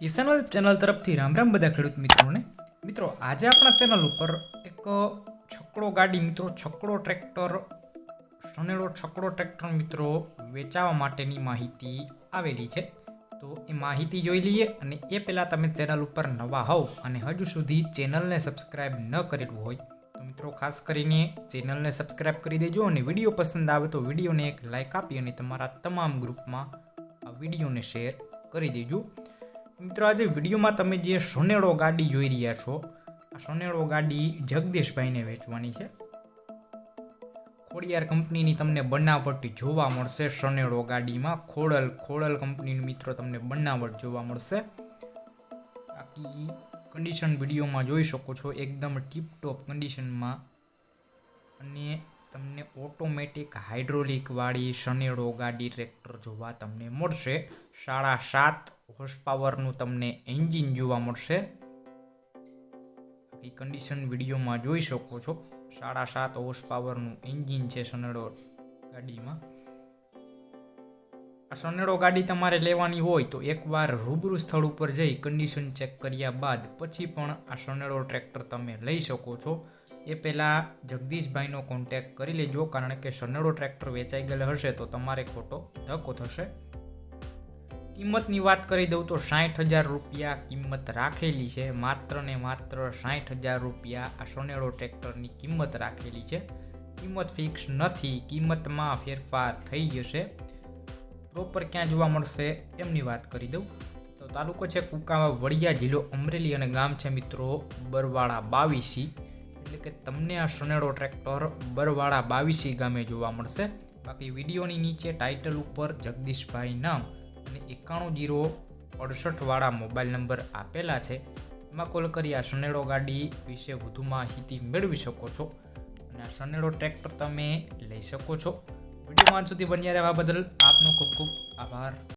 કિસાન channel તરફથી રામ રામ બધા ખેડૂત મિત્રોને. મિત્રો, આજે આપણા ચેનલ ઉપર એક છકડો ગાડી મિત્રો, છકડો ટ્રેક્ટર, સનેડો છકડો ટ્રેક્ટર મિત્રો વેચાવા માટેની માહિતી આવેલી છે. તો એ માહિતી જોઈ લઈએ અને એ પહેલાં તમે ચેનલ ઉપર નવા હોવ અને હજુ સુધી ચેનલને સબસ્ક્રાઇબ ન કરેલું હોય, તો મિત્રો ખાસ કરીને ચેનલને સબસ્ક્રાઇબ કરી દેજો અને વીડિયો પસંદ આવે તો વિડીયોને એક લાઇક આપી અને તમારા તમામ ગ્રુપમાં આ વિડીયોને શેર કરી દેજો. મિત્રો, આજે વિડીયોમાં તમે જે સોનેડો ગાડી જોઈ રહ્યા છો, આ સોનેડો ગાડી જગદીશભાઈને વેચવાની છે. ખોડિયાર કંપનીની તમને બનાવટ જોવા મળશે સોનેડો ગાડીમાં. ખોડલ ખોડલ કંપનીની મિત્રો, તમને બનાવટ જોવા મળશે. બાકી કન્ડિશન વિડીયોમાં જોઈ શકો છો, એકદમ ટીપટોપ કન્ડિશનમાં અને તમને ઓટોમેટિક હાઇડ્રોલિકવાળી સનેડો ગાડી ટ્રેક્ટર જોવા તમને મળશે. સાડા સાત હોર્સ પાવરનું તમને એન્જિન જોવા મળશે. બાકી કન્ડિશન વિડીયોમાં જોઈ શકો છો. સાડા સાત હોર્સ પાવરનું એન્જિન છે સનેડો ગાડીમાં. આ સનેડો ગાડી તમારે લેવાની હોય તો એકવાર રૂબરૂ સ્થળ ઉપર જઈ કન્ડિશન ચેક કર્યા બાદ પછી પણ આ સનેડો ટ્રેક્ટર તમે લઈ શકો છો. એ પહેલાં જગદીશભાઈનો કોન્ટેક્ટ કરી લેજો, કારણ કે સનેડો ટ્રેક્ટર વેચાઈ ગયેલ હશે તો તમારે ખોટો ધક્કો થશે. કિંમતની વાત કરી દઉં તો સાઠ હજાર રૂપિયા કિંમત રાખેલી છે. માત્ર ને માત્ર સાઠ હજાર રૂપિયા આ સોનેડો ટ્રેક્ટરની કિંમત રાખેલી છે. કિંમત ફિક્સ નથી. કિંમતમાં ફેરફાર થઈ જશે. પ્રોપર ક્યાં જોવા મળશે એમની વાત કરી દઉં. તો તાલુકો છે કુકાવા વડિયા જિલ્લો અમરેલી અને ગામ છે મિત્રો બરવાળા બાવીસી. એટલે કે તમને આ સોનેડો ટ્રેક્ટર બરવાળા બાવીસી ગામે જોવા મળશે. બાકી વિડીયોની નીચે ટાઇટલ ઉપર જગદીશભાઈ નામ અને એકાણું જીરો અડસઠવાળા મોબાઈલ નંબર આપેલા છે. એમાં કોલ કરી આ સનેડો ગાડી વિશે વધુ માહિતી મેળવી શકો છો અને આ સનેડો ટ્રેક્ટર તમે લઈ શકો છો. વીડિયો માન સુધી બન્યા રહેવા બદલ આપનો ખૂબ ખૂબ આભાર.